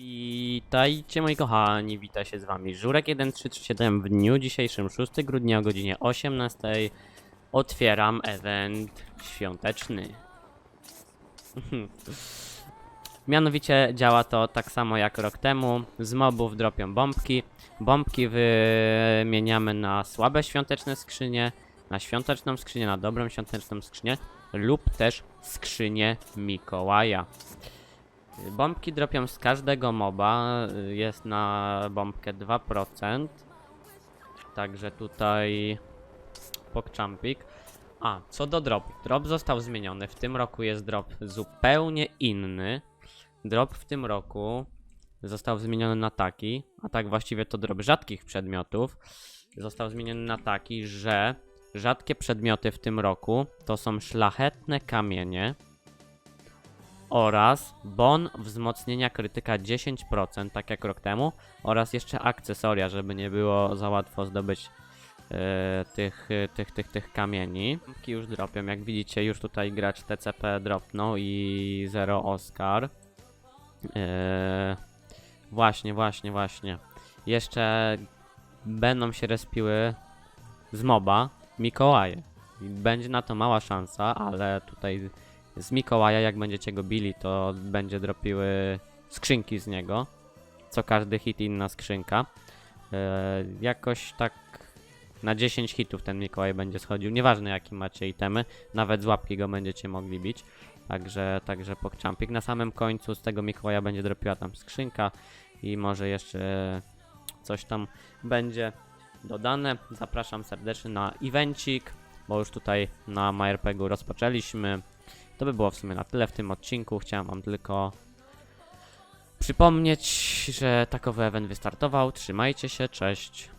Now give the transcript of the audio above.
Witajcie moi kochani, wita się z wami Żurek1337 w dniu dzisiejszym 6 grudnia o godzinie 18 otwieram event świąteczny. Mianowicie działa to tak samo jak rok temu, z mobów dropią bombki, bombki wymieniamy na słabe świąteczne skrzynie, na świąteczną skrzynię, na dobrą świąteczną skrzynię lub też skrzynię Mikołaja. Bombki dropią z każdego moba. y, Jest na bombkę 2%. Także tutaj pokczampik. A, co do dropu. Drop został zmieniony. W tym roku jest drop zupełnie inny. Drop w tym roku został zmieniony na taki, a tak właściwie to drop rzadkich przedmiotów. Został zmieniony na taki, że rzadkie przedmioty w tym roku to są szlachetne kamienie oraz bon wzmocnienia krytyka 10%, tak jak rok temu, oraz jeszcze akcesoria, żeby nie było za łatwo zdobyć e, tych, e, tych, tych, tych kamieni. Bombki już dropią, jak widzicie, już tutaj gracz TCP dropnął i Zero Oscar. E, właśnie, właśnie, właśnie. Jeszcze będą się respiły z moba Mikołaje. Będzie na to mała szansa, ale tutaj z Mikołaja, jak będziecie go bili, to będzie dropiły skrzynki z niego. Co każdy hit inna skrzynka. E, jakoś tak na 10 hitów ten Mikołaj będzie schodził. Nieważne jaki macie itemy, nawet z łapki go będziecie mogli bić. Także, także pokczampik. Na samym końcu z tego Mikołaja będzie dropiła tam skrzynka i może jeszcze coś tam będzie dodane. Zapraszam serdecznie na evencik, bo już tutaj na MyRPG rozpoczęliśmy. To by było w sumie na tyle w tym odcinku. Chciałem wam tylko przypomnieć, że takowy event wystartował. Trzymajcie się, cześć.